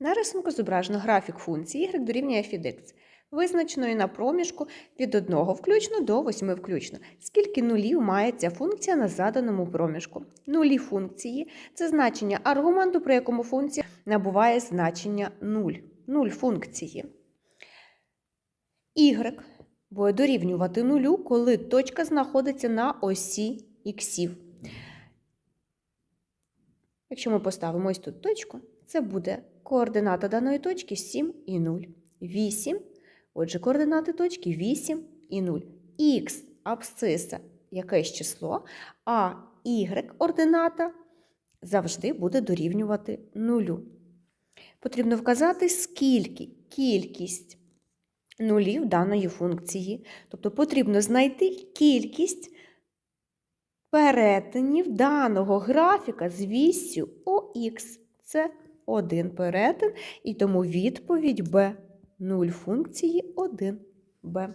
На рисунку зображено графік функції y дорівнює f від x, визначеної на проміжку від 1 включно до 8 включно. Скільки нулів має ця функція на заданому проміжку? Нулі функції це значення аргументу, при якому функція набуває значення 0. 0 функції. y буде дорівнювати нулю, коли точка знаходиться на осі іксів. Якщо ми поставимо ось тут точку, це буде координата даної точки 7 і 0. 8. Отже, координати точки 8 і 0. Х абсциса якесь число, а y ордината завжди буде дорівнювати нулю. Потрібно вказати, скільки кількість нулів даної функції. Тобто потрібно знайти кількість перетинів даного графіка з вісю ОХ. Це один перетин, і тому відповідь Б. Нуль функції 1 Б.